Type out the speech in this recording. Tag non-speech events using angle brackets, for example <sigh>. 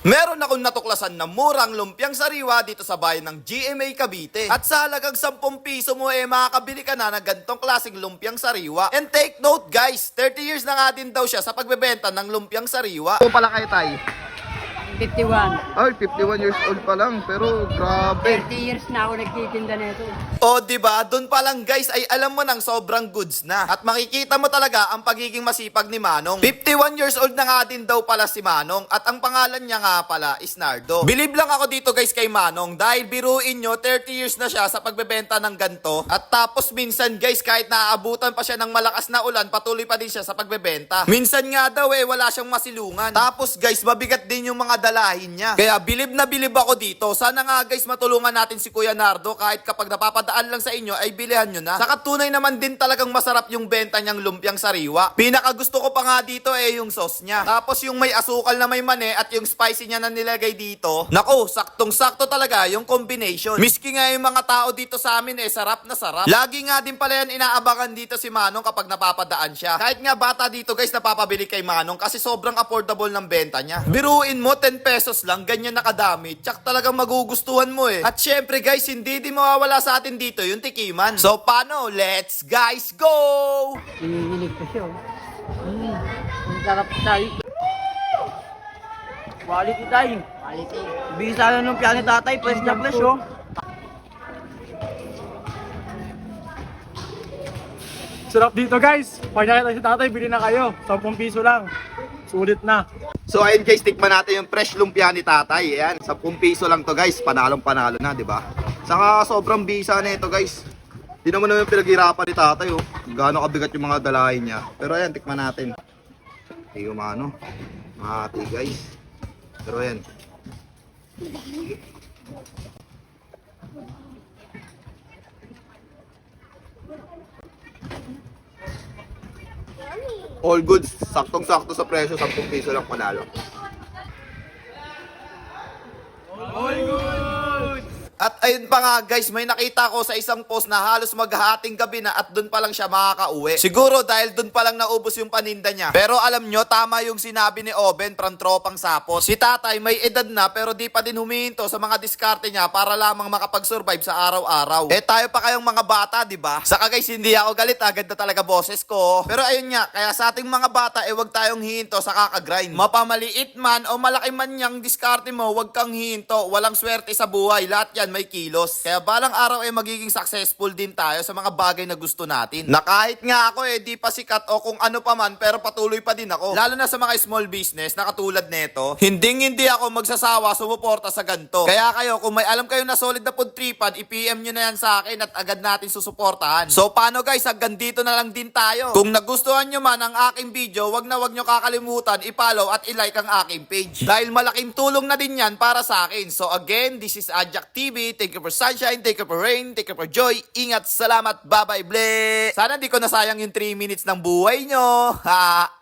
Meron akong natuklasan na murang lumpiang sariwa dito sa bayan ng GMA Cavite. At sa halagang 10 piso mo eh makakabili ka na ng gantong klaseng lumpiang sariwa. And take note guys, 30 years na nga din daw siya sa pagbebenta ng lumpiang sariwa. Ito pala kayo tay. 51. Ay, 51 years old pa lang. Pero grabe. 30 years na ako nagtitinda nito. O di ba? Doon pa lang guys ay alam mo nang sobrang goods na. At makikita mo talaga ang pagiging masipag ni Manong. 51 years old na nga din daw pala si Manong at ang pangalan niya nga pala is Nardo. Believe lang ako dito guys kay Manong dahil biruin nyo 30 years na siya sa pagbebenta ng ganto. At tapos minsan guys kahit naaabutan pa siya ng malakas na ulan patuloy pa din siya sa pagbebenta. Minsan nga daw eh wala siyang masilungan. Tapos guys mabigat din yung mga dalahin niya. Kaya bilib na bilib ako dito. Sana nga guys matulungan natin si Kuya Nardo kahit kapag napapadaan lang sa inyo ay bilihan nyo na. Saka tunay naman din talagang masarap yung benta niyang lumpiang sariwa. Pinaka gusto ko pa nga dito eh yung sauce niya. Tapos yung may asukal na may mani at yung spicy niya na nilagay dito. Nako, saktong sakto talaga yung combination. Miski nga yung mga tao dito sa amin eh sarap na sarap. Lagi nga din pala yan inaabangan dito si Manong kapag napapadaan siya. Kahit nga bata dito guys napapabili kay Manong kasi sobrang affordable ng benta niya. Biruin mo 10 pesos lang ganyan nakadami. Tsak talagang magugustuhan mo eh. At syempre guys hindi din mawawala sa atin dito yung tikiman. So paano? Let's guys go! Hinihilig ko siya. oh. Mm. Ang sarap tayo. Quality tayo. Quality. Bisa na nung piano tatay, fresh na fresh oh. Sarap dito guys. Pag nakita si tatay, bili na kayo. 10 piso lang. Sulit na. So ayun guys, tikman natin yung fresh lumpia ni tatay. Ayan, 10 piso lang to guys. Panalong panalo na, di ba? Saka sobrang bisa na ito guys. Di naman naman pinaghirapan ni tatay oh. Gaano kabigat yung mga dalahin niya. Pero ayan, tikman natin. Hindi ko maano. Mahati guys. Pero ayan. All goods, saktong-sakto sa presyo, 10 piso lang panalo. At ayun pa nga guys, may nakita ko sa isang post na halos maghahating gabi na at doon pa lang siya makakauwi. Siguro dahil doon pa lang naubos yung paninda niya. Pero alam nyo, tama yung sinabi ni Oben from Tropang Sapos. Si tatay may edad na pero di pa din humihinto sa mga diskarte niya para lamang makapag-survive sa araw-araw. Eh tayo pa kayong mga bata, di ba? Saka guys, hindi ako galit, agad na talaga boses ko. Pero ayun nga, kaya sa ating mga bata, eh wag tayong hihinto sa kakagrind. Mapamaliit man o malaki man niyang diskarte mo, wag kang hihinto. Walang swerte sa buhay. Lahat yan may kilos. Kaya balang araw eh magiging successful din tayo sa mga bagay na gusto natin. Na kahit nga ako eh di pa sikat o kung ano pa man pero patuloy pa din ako. Lalo na sa mga small business na katulad neto. Hindi hindi ako magsasawa sumuporta sa ganto. Kaya kayo kung may alam kayo na solid na food tripan, i-PM nyo na yan sa akin at agad natin susuportahan. So paano guys, hanggang dito na lang din tayo. Kung nagustuhan nyo man ang aking video, wag na wag nyo kakalimutan i-follow at i-like ang aking page. Dahil malaking tulong na din yan para sa akin. So again, this is Ajak TV. Thank you for sunshine, thank you for rain, thank you for joy. Ingat, salamat, bye-bye, ble. Sana di ko nasayang yung 3 minutes ng buhay nyo. <laughs> Ha!